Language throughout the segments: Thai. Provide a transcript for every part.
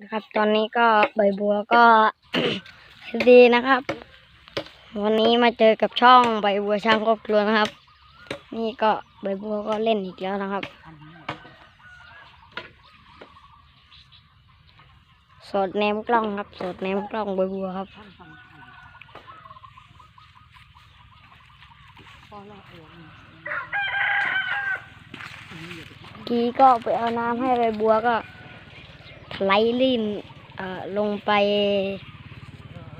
นะครับ ตอนนี้ก็ใบบัวก็ดีนะครับ วันนี้มาเจอกับช่องใบบัวช่างครอบครัวนะครับ นี่ก็ใบบัวก็เล่นอีกแล้วนะครับ สดแนมกล้องครับ สดแนมกล้องใบบัวครับกี้ก็ไปเอาน้ำให้ใบบัวก็ ไหลลื่นลงไป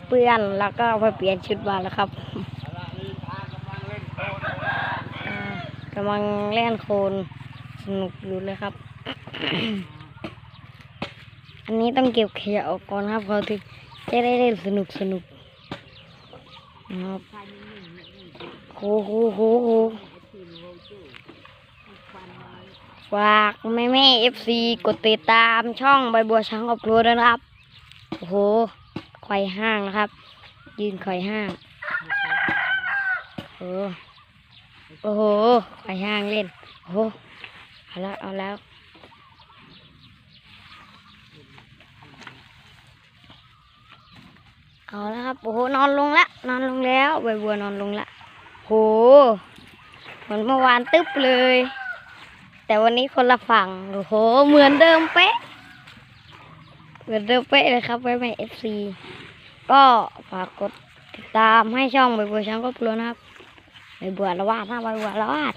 เปื้อนแล้วก็ไปเปลี่ยนชุดมาแล้วครับกำลังเล่นโคลนสนุกอยู่เลยครับ อันนี้ต้องเก็บขยะออกก่อนครับเขาถึงจะได้เล่นสนุกสนุกครับโอ้โหโหโห ฝากแม่แม่เอฟซีกดติดตามช่องใบบัวช้างครอบครัวด้วยนะครับ โอ้โหไข่ห้างนะครับ ยืนไข่ห้าง โอ้โหโอ้โหไข่ห้างเล่น โอ้โหเอาแล้วเอาแล้วเอาแล้วครับโอ้โหนอนลงละนอนลงแล้วใบบัวนอนลงละโหเหมือนเมื่อวานตึ๊บเลย แต่วันนี้คนละฝั่งโอ้โห เหมือนเดิมเป๊ะ เหมือนเดิมเป๊ะเลยครับไว้ใหม่เอฟซีก็ฝากกดติดตามให้ช่องใบบัวช้างก็กลัวนะครับใบบัวละวาดนะใบบัวละวาด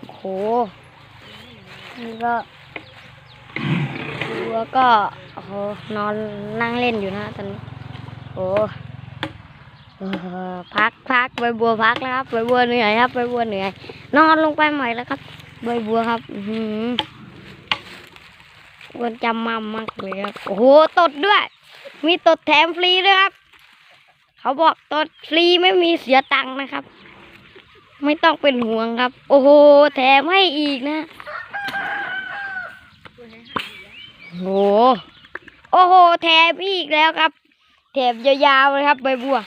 โอ้โหนี่ก็บัวก็โอ้โหนอนนั่งเล่นอยู่นะตอนนี้โอ้พักพักใบบัวพักแล้วครับใบบัวเหนื่อยครับใบบัวเหนื่อย นอนลงไปใหม่แล้วครับ ใบบัวครับอือหืออ้วนจำมั่มมากเลยครับ โอ้โห ตดด้วย มีตดแถมฟรีด้วยครับ เขาบอกตดฟรีไม่มีเสียตังค์นะครับ ไม่ต้องเป็นห่วงครับ โอ้โห แถมให้อีกนะ โอ้โห โอ้โห แถมอีกแล้วครับ แถมยาวๆเลยครับ ใบบัว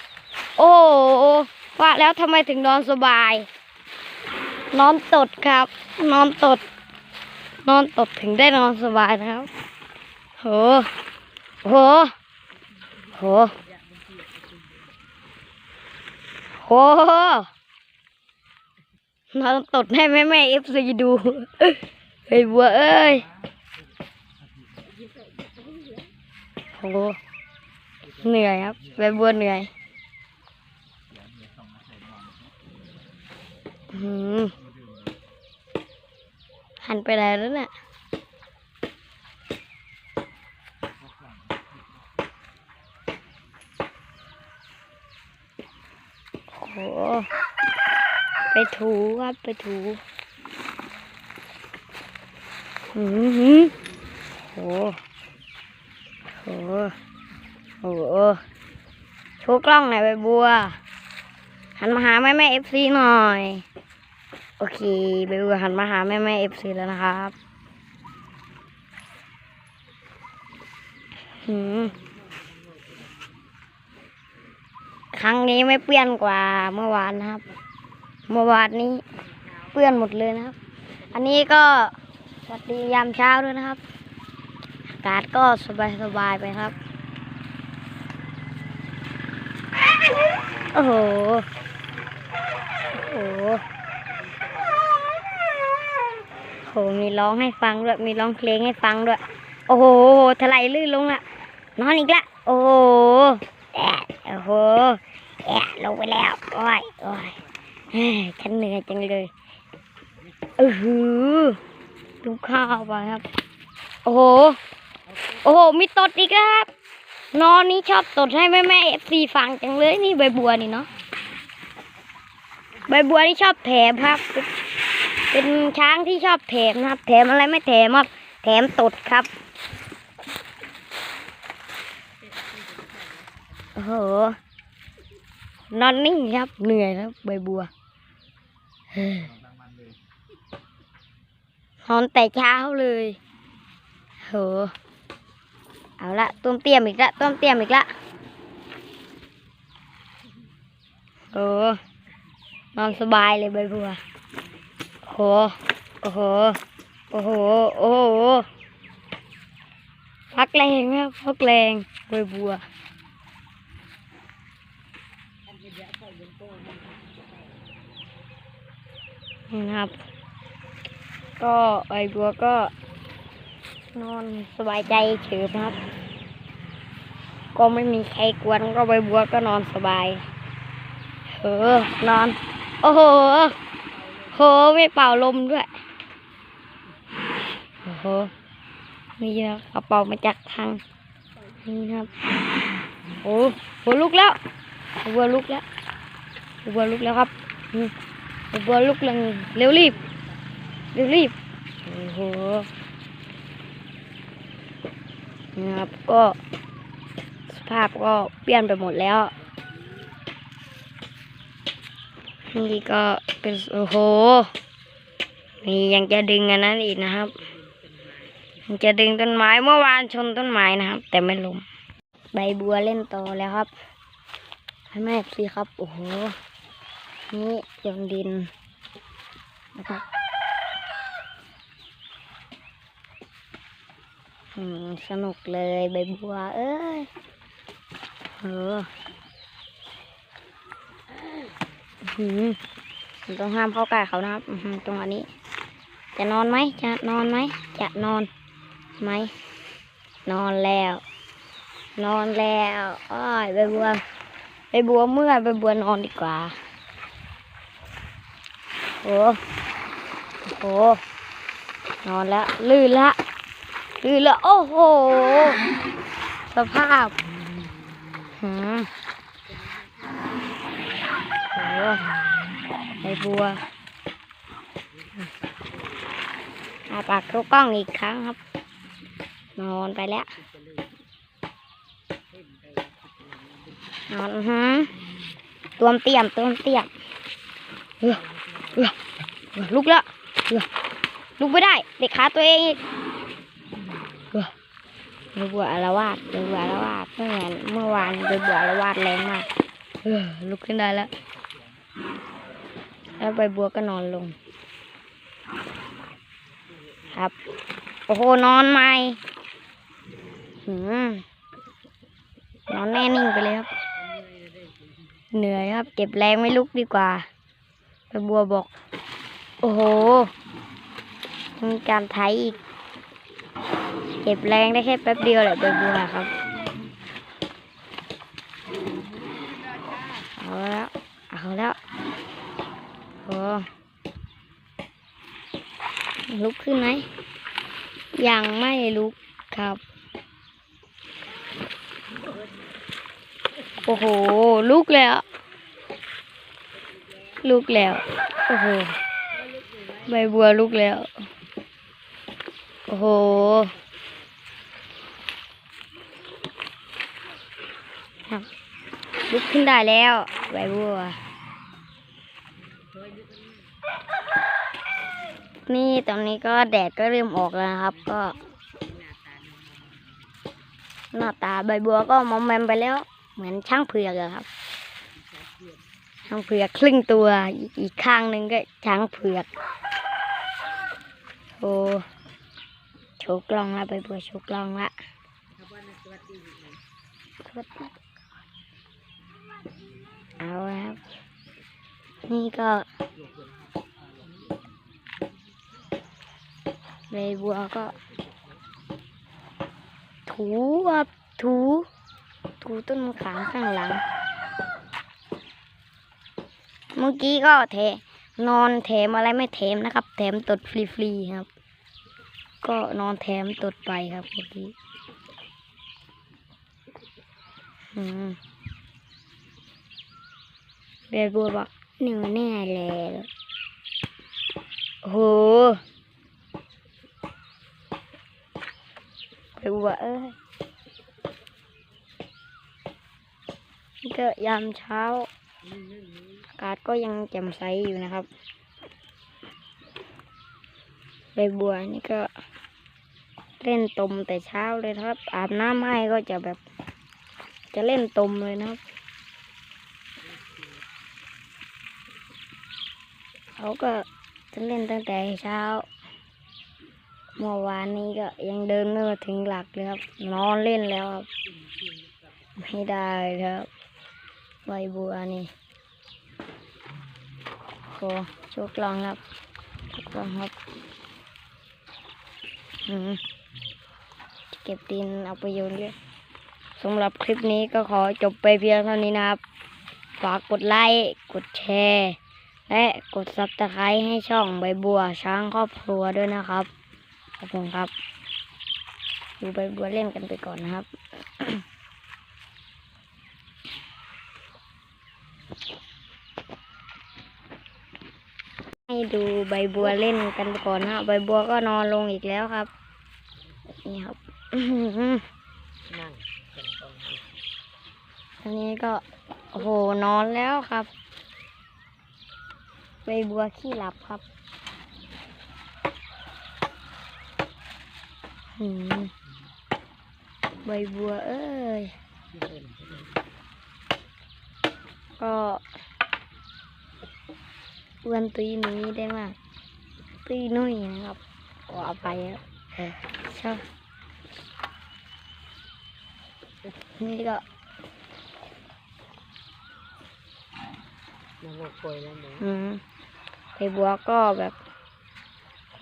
โอ้โหว่าแล้วทำไมถึงนอนสบาย นอนตดครับ นอนตด นอนตดถึงได้นอนสบายนะครับ โห โห โห โห นอนตดให้แม่แม่เอฟซีดูเฮ้ยบัวเอ้ย โห เหนื่อยครับใบบัวเหนื่อยอืม หันไปไหนแล้วเนี่ยโอ้โหไปถูครับไปถูอืมหืมโอ้โหโอ้โหชูกล้องหน่อยใบบัว หันมาหาแม่แม่เอฟซีหน่อย โอเคเบลหันมาหาแม่แม่เอฟซีแล้วนะครับหืมครั้งนี้ไม่เปื้อนกว่าเมื่อวานนะครับ เมื่อวานนี้เปื้อนหมดเลยนะครับ อันนี้ก็สวัสดียามเช้าด้วยนะครับ อากาศก็สบายสบายไปครับ โอ้โห โอ้โห โหมีร้องให้ฟังด้วยมีร้องเพลงให้ฟังด้วย โอ้โหถลายลื่นลงละนอนอีกละ โอ้โหแอะโอ้โหแอะลงไปแล้วโอ้ยโอ้ยฉันเหนื่อยจังเลยเออหือดูข้าวไปครับ โอ้โห โอ้โห มีตดอีกครับ นอนนี้ชอบตดให้แม่แม่เอฟซีฟังจังเลยนี่ใบบัวนี่เนาะใบบัวนี่ชอบแถมครับ เป็นช้างที่ชอบแถมนะครับ แถมอะไรไม่แถมครับ แถมตดครับโอ้โหนอนนิ่งครับ เหนื่อยแล้วใบบัวนอนแต่เช้าเลยโหเอาละต้มเตี้ยมอีกละต้มเตี้ยมอีกละโอ้นอนสบายเลยใบบัว โห โอ้โห โอ้โห โอ้โหพักแรงครับพักแรงใบบัวนี่นะครับ ก็ใบบัวก็ นอนสบายใจเฉยครับ ก็ไม่มีใครกวนก็ใบบัวก็นอนสบายเออนอน โอ้โห โหไม่เป่าลมด้วย โอ้โหนี่นะครับกระเป๋ามาจากทางนี่ครับ โอ้โหลุกแล้วบัวลุกแล้วบัวลุกแล้วครับอืมบัวลุกเลยเร็วรีบ เร็วรีบ โอ้โหนี่ครับก็สภาพก็เปลี่ยนไปหมดแล้ว นี่ก็เป็นโอ้โหนี่ยังจะดึงอันนั้นอีกนะครับยังจะดึงต้นไม้เมื่อวานชนต้นไม้นะครับ แต่ไม่ล้มใบบัวเล่นต่อแล้วครับให้แม่สิครับโอ้โหนี่ยนดินนะครับอืมสนุกเลยใบบัว เอ้ยเอออื้อหืม ต้องห้ามเข้าใกล้เขานะครับอืตรงอันนี้ จะนอนไหมจะนอนไหมจะนอนไหมนอนแล้ว นอนแล้วอ้อยใบบัวใบบัวเมื่อยใบบัวนอนดีกว่าโอ้โหนอนแล้วลื่นละลื่นละโอ้โหสภาพหืม ใบบัวอาปากเข้ากล้องอีกครั้งครับ นอนไปแล้ว นอนอื้อหือตัวมเตี้ยมตัวมเตี้ยมเออเออเออลุกแล้วเออลุกไม่ได้ เด็กขาตัวเองอีกเออใบบัวอารวาสใบบัวอารวาสเมื่อวานเมื่อวานใบบัวอารวาสแรงมากเออลุกขึ้นได้แล้ว แล้วใบบัวก็นอนลง ครับ โอ้โห นอนใหม่หืมนอนแน่นิ่งไปเลยครับ เหนื่อยครับ เก็บแรงไม่ลุกดีกว่าใบบัวบอก โอ้โห มีการไถอีก เก็บแรงได้แค่แป๊บเดียวแหละใบบัวครับเอาแล้ว เอาแล้ว โอ้ลุกขึ้นไหม ยังไม่ลุกครับ โอ้โห ลุกแล้ว ลุกแล้ว โอ้โห ใบบัวลุกแล้ว โอ้โหลุกขึ้นได้แล้ว ใบบัว นี่ตอนนี้ก็แดดก็เริ่มออกแล้วนะครับ ก็ หน้าตาใบบัวก็มอมแมมไปแล้ว เหมือนช่างเผือกอะครับช้างเผือกครึ่งตัวอีกข้างหนึ่งก็ช้างเผือกโอ้โชกลองละใบบัวโชกลองละเอาครับ นี่ก็ ใบบัวก็ ถูครับถูถูต้นมะขามข้างหลัง เมื่อกี้ก็เทนอนแถมอะไรไม่แถมนะครับ แถมตดฟรีๆครับ ก็นอนแถมตดไปครับเมื่อกี้เบลบัวบอกเหนึ่งแน่เลยโห เบลบัวเอ้ยนี่ก็ยามเช้า อากาศก็ยังแจ่มใสอยู่นะครับใบบัวนี่ก็เล่นตมแต่เช้าเลยครับ อาบน้ำให้ก็จะแบบ จะเล่นตมเลยนะครับเขาก็จะเล่นตั้งแต่เช้า เมื่อวานนี้ก็ยังเดินไม่มาถึงหลักเลยครับ นอนเล่นแล้วครับ ไม่ได้ครับใบบัวนี่โอ้โชคลองครับโชคลองครับอืมเก็บดินเอาไปโยนเลยสำหรับคลิปนี้ก็ขอจบไปเพียงเท่านี้นะครับ ฝากกดไลค์ กดแชร์ และกดซับสไครต์ให้ช่องใบบัวช้างครอบครัวด้วยนะครับ ขอบคุณครับ ดูใบบัวเล่นกันไปก่อนนะครับให้ดูใบบัวเล่นกันไปก่อนนะครับใบบัวก็นอนลงอีกแล้วครับ นี่ครับอันนี้ก็โอ้โหนอนแล้วครับ ใบบัวขี้หลับครับหืม ใบบัวเอ้ยที่เล่นที่เล่นก็อ้วนตุยหนี้ได้มากตุยน้อยนะครับก็เอาไปครับเออชอบนี่ก็มันก็ป่วยแล้วหนูอืมใบบัวก็แบบ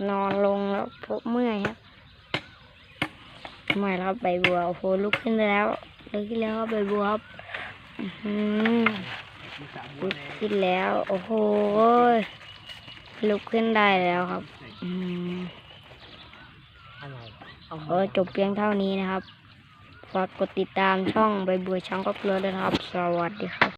นอนลงแล้วพบเมื่อยครับ เมื่อยแล้วครับใบบัวโอ้โหลุกขึ้นแล้วลุกขึ้นแล้วครับใบบัวครับอื้อหือมีสามวัลุกขึ้นแล้ว โอ้โหลุกขึ้นได้แล้วครับอืมอะไรเอาเอจบเพียงเท่านี้นะครับฝากกดติดตามช่องใบบัวช่างครอบครัวด้วยนะครับ สวัสดีครับ